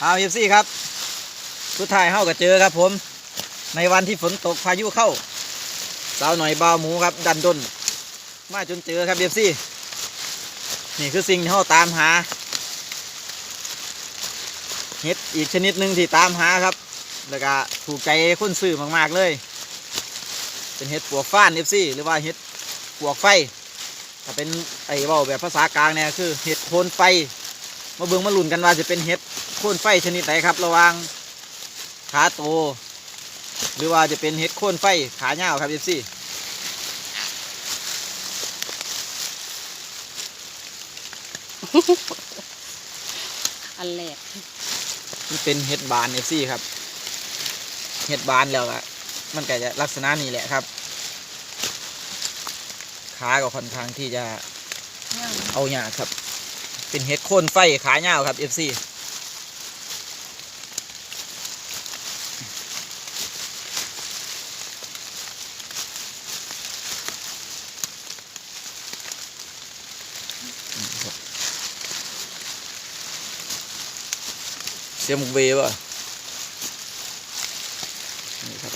เอาเอฟซีครับ สุดท้ายเฮาก็เจอครับผม ในวันที่ฝนตกพายุเข้า สาวหน่อยเบาหมูครับ ดันดนมาจนเจอครับเอฟซีนี่คือสิ่งที่เฮาตามหาเห็ดอีกชนิดหนึ่งที่ตามหาครับ แล้วก็ถูกใจคนซื้อมาก ๆ เลย เป็นเห็ดปวกฟ้านเอฟซีหรือว่าเห็ดปวกไฟถ้าเป็นไอ้เบาแบบภาษากลางเนี่ยคือเห็ดโคนไฟ มาเบิ่งมาลุ้นกันว่าจะเป็นเห็ด โคนไฟชนิดไหนครับ ระหว่างขาโต หรือว่าจะเป็นเห็ดโคนไฟขาเงาวครับเอฟซีอันแรกมันเป็นเห็ดบานเอฟซีครับ เห็ดบานแล้วอะมันก็จะลักษณะนี้แหละครับ ขาก็ค่อนข้างที่จะเอาหยากครับ เป็นเห็ดโคนไฟขาเงาวครับเอฟซี เสียหมุกเบป่ะนี่ครับ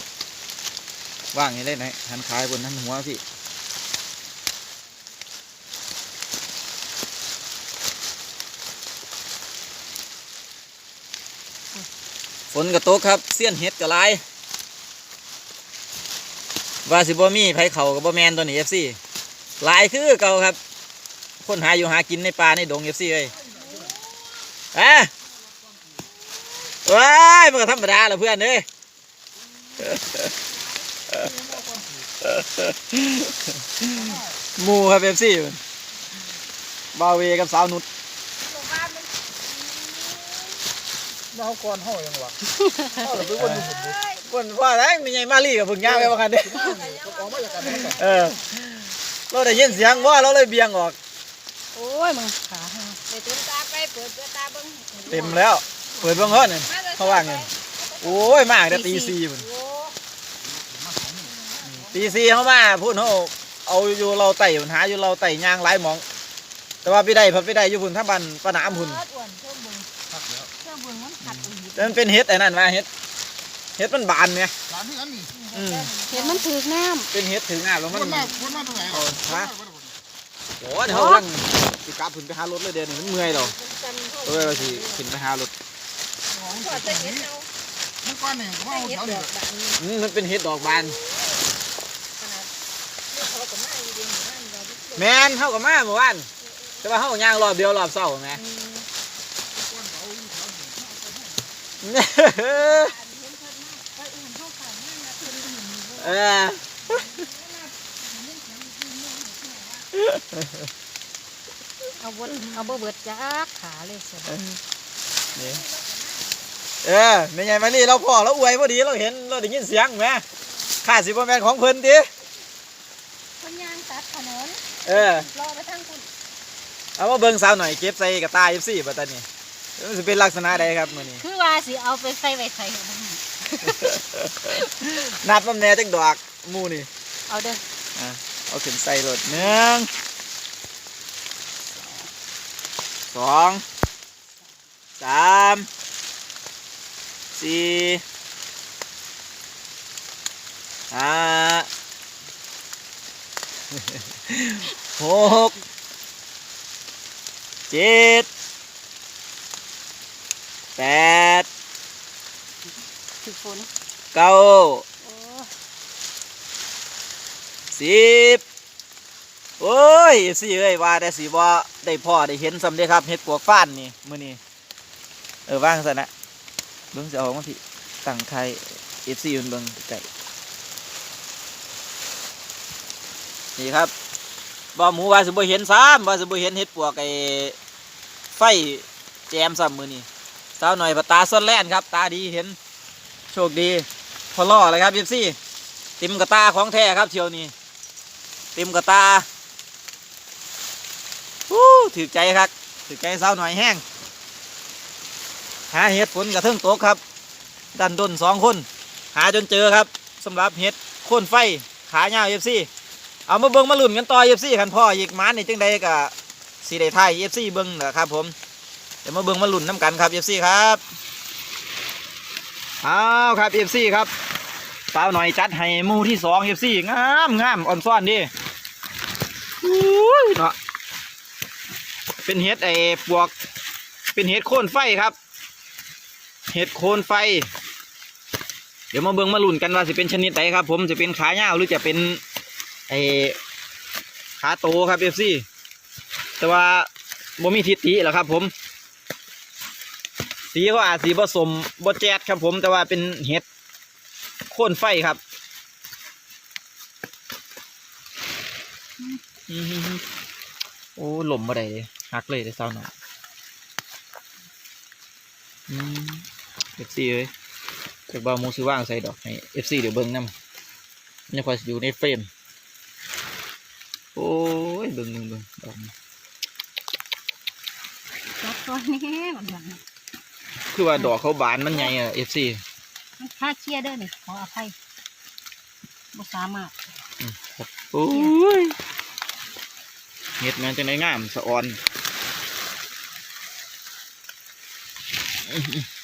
ว่างอย่างนี้ได้ไหนหันขายบนหันหัวพี่ฝนกระตกครับ เสี้ยนเห็ดกระไรวาสิบ่มีไผเขากับบ่แมนตัวนี้เอฟซีลายคือเก่าครับ คนหาอยู่หากินในป่าในดงเอฟซีเลยเอ้ ว้ายมันก็ธรรมดาละเพื่อนเอ้ยหมูครับเอฟซีบาเวกับสาวนุชเราก่อนห้อยังวะห้อหรือเป็นคนอยู่ผมดูคนว่าแล้วมีไงมาลี่กับพึ่งย่างไปบ้างกันเด้ออกมาจากกันนั่นแหละเออเราได้ยินเสียงว่าเราเลยเบี่ยงออก โอ้ยมึงขาหักไปเติมตาไปเปิดเปิดตาเบิ้งเต็มแล้ว เปิดเบ้างเฮ้ยเขาว่าไงโอ้ยมากแต่ตีสี่พุ่นโอ้ตีสี่เขามาพูดเขาเอาอยู่เราไต่ปัญหาอยู่เราไต่ย่างหลายหมอง แต่ว่าพี่ได้พัดพี่ได้อยู่พุ่นถ้าบันปะหนามพุ่นอ้วนเพิ่มเบิ้งครับแล้วเพิ่มเบิ้งมันขัดอีกแต่มันเป็นเฮ็ดไอ้นั่นว่าเฮ็ดเฮ็ดมันบานไงร้านที่นั้นนี่อืมเห็นมันถือกน้เป็นเฮ็ดถึงอะแล้วคมันนมาคนมาตรงไหนฮะโอ้เดี๋ยวเขากำลังสิกลับขึ้นไปหารถเลยเดี๋ยวนี้มันเมื่อยแล้วกันเท่าเออเราสิขึ้นไปหารถขอ จะเห็นเอามันก้อนเนี่ยเขาจะเอาเห็นแถวดนี้อกบานอืมมันเป็นเฮ็ดดอกบาน ขนาดนี่เขาก็มาอยู่ดีหมู่บ้านเราแมนเท่ากับมาเมื่อวานแต่ว่าเท่าย่างรอบเดียวรอบเศร้าไงเออำเอาบดเอาบ่เบิดจักขาเลยสินี่ เออไม่ไงมานี่เราพอเราอวยพอดีเราเห็นเราได้ยินเสียงไหมข้าสิบแมนของเพิ่นดิคนยางตัดถนนเออรอไปทางคุณเอามาเบิ่งสาวหน่อยเก็บใส่กับตาเอฟซีปัตตานีมันจะเป็นลักษณะใดครับมื้อนี้คือว่าสิเอาไปใส่ไว้ใส่ให้มันนับน้ำแหน่จักดอกหมูนี่เอาเด้ออะเอาขึ้นใส่รถหนึ่งสองสาม สี่ห้าหกเจ็ดแปดถือฝนเก้าโอ้สิบโอ้ยสิเอ้ยว่าแต่สิบ่ได้พ่อได้เห็นสำเร็จครับเฮ็ดปวกฟ้านนี่ มื้อนี้ เออว่างซะนะ เบิ่งสิเอามาพี่ตั้งไทย FC มันเบิ่งไก่นี่ครับบ่หมูว่าสิบ่เห็นซ้ำว่าสิบ่เห็นเฮ็ดปวกไอ้ไฟแจมซ้ำมือนี้สาวหน่อยตาซ่อนแล่นครับ ตาดีเห็นโชคดีพอล่อเลยครับ FC ติมกระตาของแท้ครับเที่ยวนี้ติมกระตาฮู้ถือใจครับถือใจสาวหน่อยแห้ง หาเห็ดฝนกระเทิงโตกครับ ดันดนสองคน หาจนเจอครับสำหรับเห็ดโค่นไฟขาเงาเอฟซีเอามาเบิ้งมาลุ่นกันต่อเอฟซีขันพ่ออีกมานี่จังใดกับสีได้ไทยเอฟซีเบิ้งนะครับผมเดี๋ยวมาเบิ้งมาลุ่นน้ำกันครับเอฟซีครับเอ้าวครับเอฟซีครับสาวหน่อยจัดให้มูที่สองเอฟซีงามงามอ่อนซ่อนดิอุ้ยเนาะเป็นเห็ดไอ้ปวก เป็นเห็ดโคนไฟครับ เห็ดโคนไฟ เดี๋ยวมาเบิ่งมาลุ้นกันว่าจะเป็นชนิดไหนครับ ผมจะเป็นขายาหรือจะเป็นไอ้ขาโตครับเอฟซีแต่ว่าบ่มีทิฏฐิหรอครับ ผม สีก็อาจสีผสมบแจดครับ ผมแต่ว่าเป็นเห็ดโคนไฟครับโอ้หล่มบ่ได้เลยหักเลยแต่เศร้าหน่อยอืม เอฟซีเอ้ยจากบ่าวหมูซื้อว่างใส่ดอกให้เอฟซีเดี๋ยวเบิ่งนำนี่คอยอยู่ในเฟรมโอ้ยเบิ่งเบิ่งเบิ่งดอกนี้จับตัวนี้มันหลังคือว่าดอกเขาบานมันใหญ่อะเอฟซีมันค่าเชียร์เด้อนี่ขออภัยบ่สามารถโอ้ยเห็ดมันจังไดงามสะออนอื้อหือ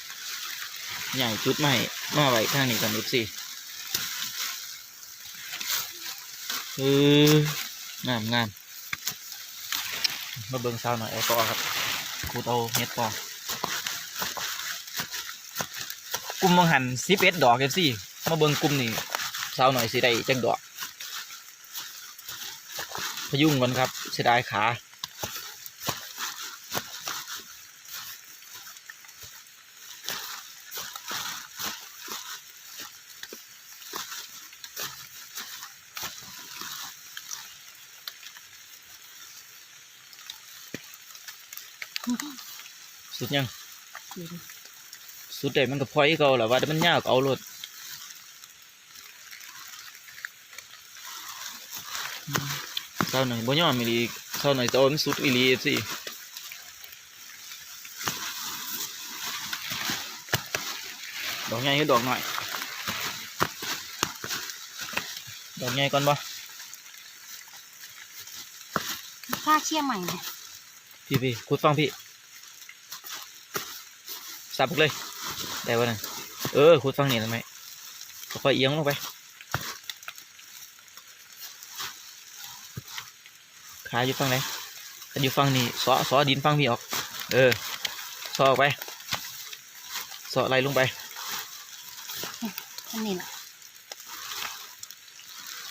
ใหญ่จุดใหม่มาไว้ข้างนี้กันเอฟซีเอองามงามมาเบิ่งสาวหน่อยเอาต่อครับกูเอาเห็ดต่อกุมมังหันสิบเอ็ดดอกเอฟซีมาเบิ่งกลุ่มนี้สาวหน่อยสิได้จังดอก พยุงก่อนครับเสียดายขา สุดยัง สุดเด็มันก็พอยเขาแหละว่าแต่มันยากเอารถเศร้าหน่อยบ่ยอมอีหลีเศร้าหน่อยจะเอามันสุดอีหลีสิดอกใหญ่คือดอกหน่อย ดอกใหญ่ก่อนบ่ค่าเชียร์ใหม่เนี่ย พี่พี่คุดฟังพี่สับเลย ได้ป่ะน่ะเออคุดฟังนี่ทำไมค่อยๆเอียงลงไปขาอยู่ฝั่งไหนถ้าอยู่ฝั่งนี้ซอซอดินฝั่งพี่ออก เออซอออกไปซอไหลลงไปอันนี้น่ะ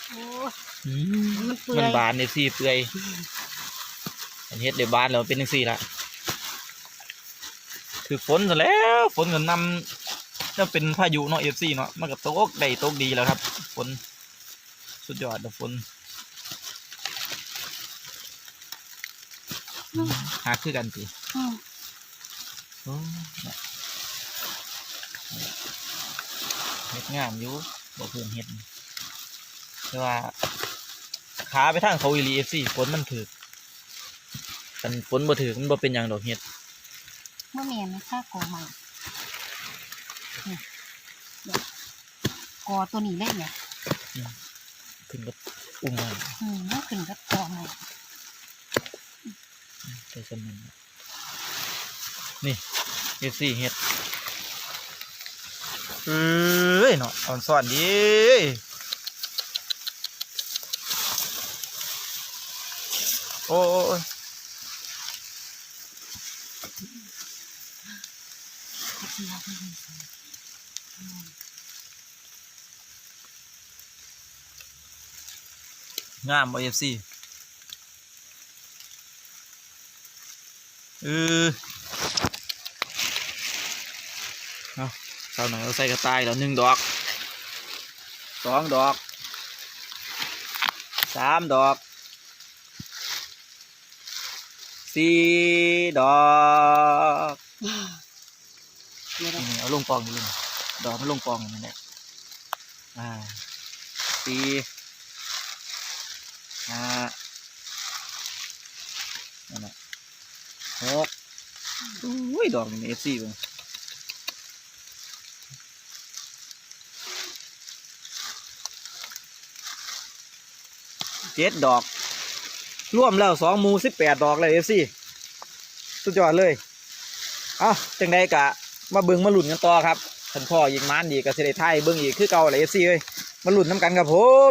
โอ้ยอืมมันเปื่มัอนยบานในสี่เปื่อย อันเฮ็ดเดี๋ยวบานแล้วเป็นจังสี่ละคือฝนซะแล้วฝนก็นำจะเป็นพายุเนาะเอฟซีเนาะมันก็ตกได้ตกดีแล้วครับฝนสุดยอดเด้อฝนหาคือกันสิเฮ็ดงามอยู่บ่เพิ่อนเฮ็ดแต่ว่าขาไปทางเขาอีลีเอฟซีฝนมันถือ กันฝนบ่ถือมันบ่เป็นอย่างดอกเฮ็ดเมื่อเมียนนะค่าก่อใหม่นี่เดี๋ยวก่อตัวนี้เลยเนี่ยขึ้นก็อุ้มมาอืมมันขึ้นกับก่อใหม่ใส่สมันนี่เอฟซีเฮ็ดเอ้ยเนาะอ่อนสอนดีโอ้โอ้โอ้ งามบ่เอฟซีเออเอาเท่าหน่อยเราใส่กระต่ายแล้วหนึ่งดอกสองดอกสามดอกสี่ดอก เดี๋ยวเรานี่เอาลงกองอยู่เลยดอกมันลงกองอย่างนั้นแหละอ่าสี่ห้านั่นแหละหกอุ้ยดอกนี่เอฟซีเลยเจ็ดดอกร่วมแล้วสองมูสิบแปดดอกเลยเอฟซีสุดยอดเลย เอ้าจังใดกะ มาเบิ้งมาหลุนกันต่อครับท่านพ่อยิงมานดีก็สิได้ถ่ายเบิ้งอีกคือเก่าเลย FC เอ้ยมาหลุนน้ำกันครับผม